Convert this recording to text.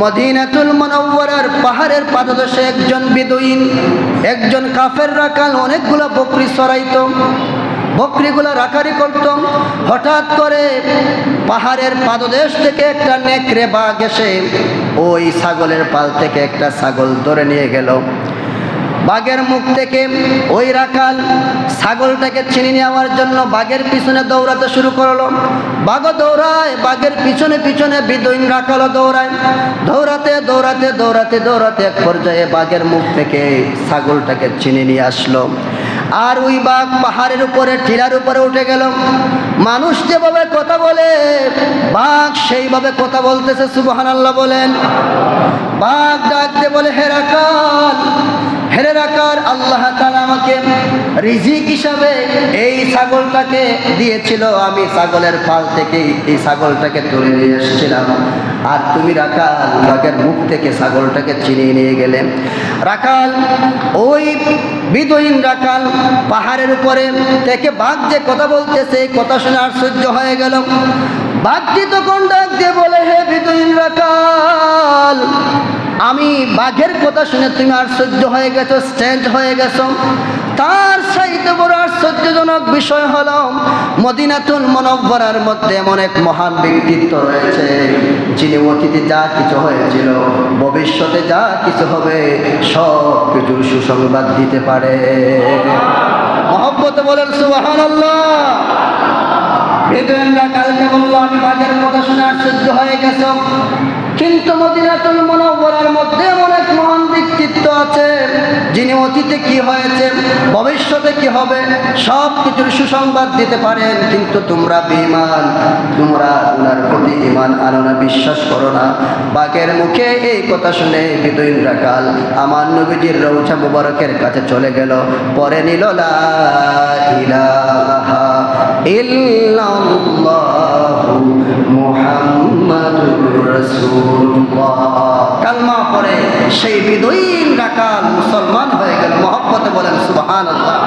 মদিনাতুল মনওয়ারার পাহাড়ের পাদদেশে একজন বিদুইন, একজন কাফের রাখাল অনেকগুলো বকরি সরাইত। বকরিগুলো রাখারি করত। হঠাৎ করে পাহাড়ের পাদদেশ থেকে একটা নেকড়ে বাঘ এসে ওই ছাগলের পাল থেকে একটা ছাগল ধরে নিয়ে গেল। বাঘের মুখ থেকে ওই রাখাল ছাগলটাকে ছিনে নেওয়ার জন্য বাঘের পিছনে দৌড়াতে শুরু করল। বাঘও দৌড়ায়, বাঘের পিছনে পিছনে বিদইন রাখালও দৌড়ায়। দৌড়াতে দৌড়াতে দৌড়াতে দৌড়াতে এক পর্যায়ে বাঘের মুখ থেকে ছাগলটাকে ছিনে নিয়ে আসলো। আর ওই বাঘ পাহাড়ের উপরে, টিলার উপরে উঠে গেল। মানুষ যেভাবে কথা বলে, বাঘ সেইভাবে কথা বলতেছে সুবহান আল্লাহ বলেন। বাঘ ডাকতে বলে, হে হেরে রাখার আল্লাহ আমাকে রিজিক হিসাবে এই ছাগলটাকে দিয়েছিল। আমি ছাগলের পাল থেকে এই ছাগলটাকে তুলে নিয়ে এসেছিলাম। আর তুমি রাখাল বাঘের মুখ থেকে ছাগলটাকে চিনিয়ে নিয়ে গেলে। রাখাল, ওই বিদয়ীন রাখাল পাহাড়ের উপরে থেকে বাঘ যে কথা বলতেছে, এই কথা শুনে আশ্চর্য হয়ে গেল। বাঘটি তখন ডাক দিয়ে বলে, হে বিদয়ীন রাখাল আমি বাঘের কথা শুনে তুমি আশ্চর্য হয়ে গেছো স্ট্যান্ড হয়ে গেছো। তার সাইতে বড় আশ্চর্যজনক বিষয় হলো, মদিনাতুল মনব্বরার মধ্যে এমন এক মহান ব্যক্তিত্ব রয়েছে, যিনি অতীতে যা কিছু হয়েছিল, ভবিষ্যতে যা কিছু হবে সব কিছুর সুসংবাদ দিতে পারে। মহব্বত বলেন সুবাহ কালকে বলল, আমি বাঘের অতীতে কি হয়েছে, ভবিষ্যতে কি হবে, সব কিছুর সুসংবাদ দিতে পারেন, কিন্তু তোমরা বেঈমান, তোমরা ওনার প্রতি ইমান আনো না, বিশ্বাস করো না। বাঘের মুখে এই কথা শুনে বিদুইন রাকাল আমার নবীজির রৌচা মুবারকের কাছে চলে গেল, পরে নিল, লা ইলাহা ইল্লাল্লাহু সেই বিদয়ীন রাকাল মুসলমান হয়ে গেল। মহব্বতে বলেন সুবহানাল্লাহ।